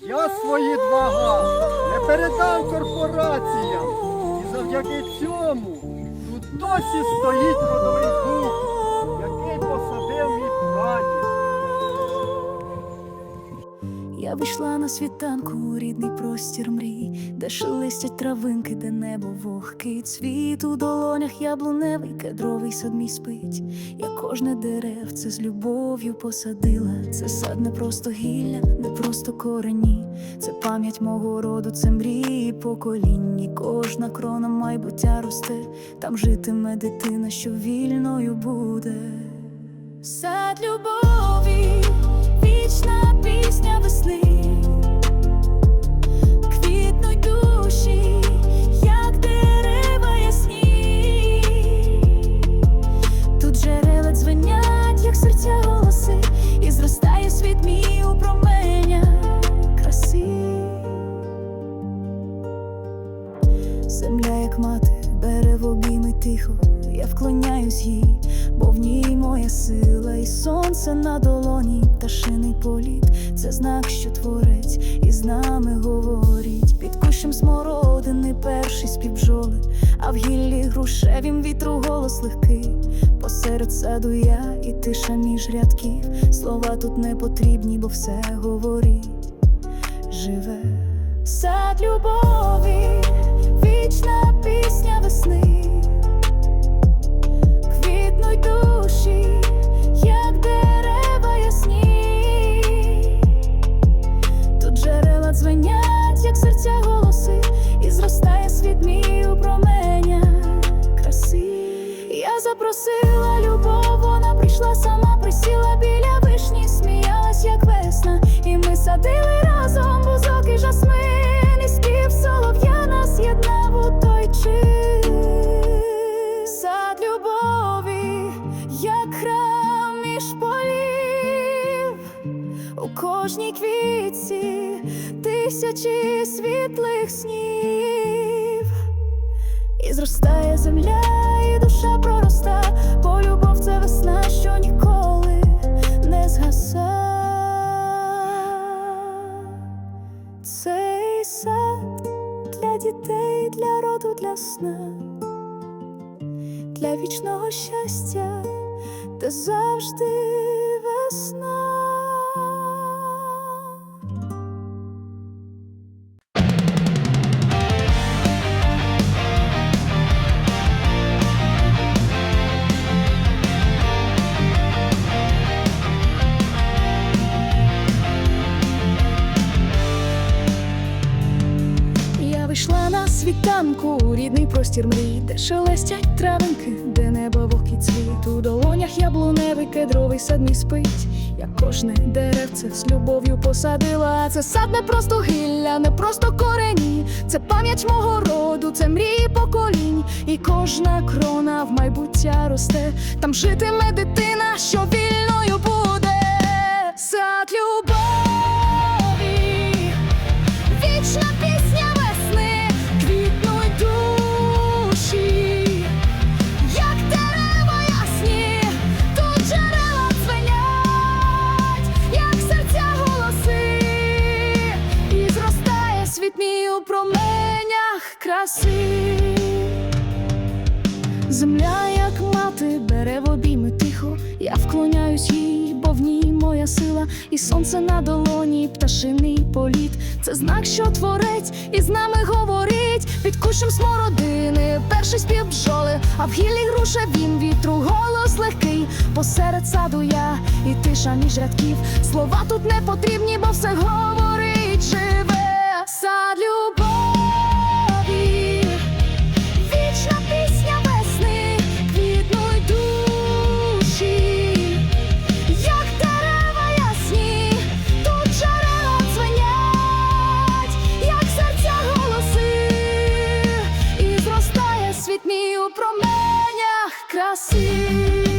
Я свої два га не передав корпораціям. І завдяки цьому тут досі стоїть родовий дух, Я вийшла на світанку рідний простір мрій, де шелестять травинки, де небо вогкий цвіт у долонях яблуневий, кедровий сад мій спить. Я кожне деревце з любов'ю посадила. Це сад не просто гілля, не просто корені. Це пам'ять мого роду, це мрії поколінь. І Кожна крона майбуття росте, там житиме дитина, що вільною буде. Сад любові, вічна пісня весни, Земля, як мати, бере в обійми тихо, я вклоняюсь їй, бо в ній моя сила, і сонце на долоні, пташиний політ, це знак, що творець із нами говорить. Під кущем смородини перший спів бджоли, а в гіллі грушевім вітру голос легкий. Посеред саду я і тиша між рядків. Слова тут не потрібні, бо все говорить. Живе сад любові, Я запросила любов, вона прийшла сама, присіла біля вишні, сміялась, як весна, і ми садили разом бузок і жасмин, і спів солов'я нас єднав у той час. Сад любові, як храм між полів, у кожній квітці тисячі світлих снів. І зростає земля, і душа пророста, бо любов це весна, що ніколи не згаса. Цей сад для дітей, для роду, для сна, для вічного щастя, де завжди весна. Я вийшла на світанку рідний простір мрій, де шелестять травинки, де небо вовки цвіт. У долонях яблуневий кедровий сад мій спить. Я кожне деревце з любов'ю посадила. Це сад не просто гілля, не просто корені. Це пам'ять мого роду, це мрії поколінь. І кожна крона в майбуття росте. Там житиме дитина, що вільною краси. Земля, як мати, бере в обійми тихо, я вклоняюсь їй, бо в ній моя сила, і сонце на долоні, і пташиний політ. Це знак, що творець із нами говорить. Під кущем смородини, перший спів бджоли, а в гіллі груша він вітру, голос легкий. Посеред саду я і тиша між рядків. Слова тут не потрібні, бо все говорить. assim.